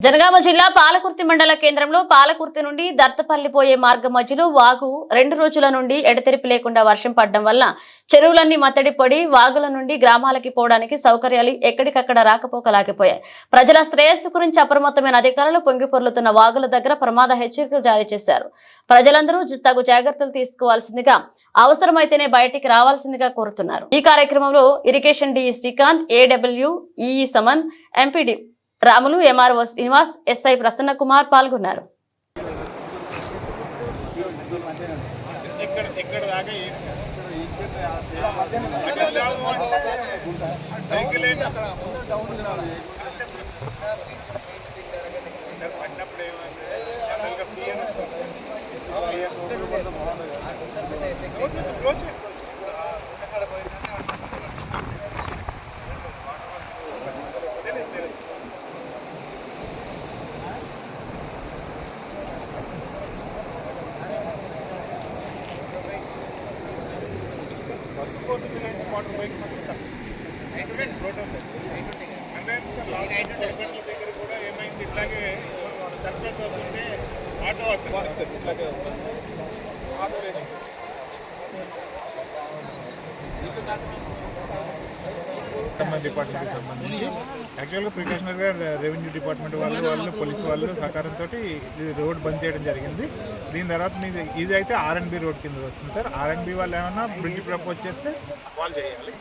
జనగామ జిల్లా పాలకుర్తి మండల కేంద్రంలో పాలకుర్తి నుండి దర్తపల్లి పోయే మార్గం మధ్యలో వాగు రెండు రోజుల నుండి ఎడతెరిపి లేకుండా వర్షం పడడం వల్ల చెరువులన్నీ మత్తడి పడి వాగుల నుండి గ్రామాలకి పోవడానికి సౌకర్యాలు ఎక్కడికక్కడ రాకపోకలాగిపోయాయి. ప్రజల శ్రేయస్సు గురించి అప్రమత్తమైన అధికారులు పొంగిపొర్లుతున్న వాగుల దగ్గర ప్రమాద హెచ్చరికలు జారీ చేశారు. ప్రజలందరూ తగు జాగ్రత్తలు తీసుకోవాల్సిందిగా అవసరమైతేనే బయటికి రావాల్సిందిగా కోరుతున్నారు. ఈ కార్యక్రమంలో irrigation D Srikanth AW EE Suman MPD Ramulu MRO Srinivas SI Prasanna Kumar పాల్గొన్నారు. బస్సు పోతుంది అంటే వాటర్ బైక్ దగ్గర కూడా ఏమైంది ఇట్లాగే సర్ప్రైజ్ అవుతుంటే ఆటో వస్తుంది ఇట్లాగే ఆటో వేసి డిపార్ట్మెంట్కి సంబంధించి. యాక్చువల్గా ప్రికాషనరీగా రెవెన్యూ డిపార్ట్మెంట్ వాళ్ళు వాళ్ళు పోలీసు వాళ్ళు సహకారంతో ఇది రోడ్ బంద్ చేయడం జరిగింది. దీని తర్వాత మీది ఇది అయితే ఆర్ఎన్బి రోడ్ కింద వస్తుంది సార్. ఆర్ఎన్బి వాళ్ళు ఏమైనా బ్రిడ్జ్ ప్రపోజ్ చేస్తే వాళ్ళు చేయాలి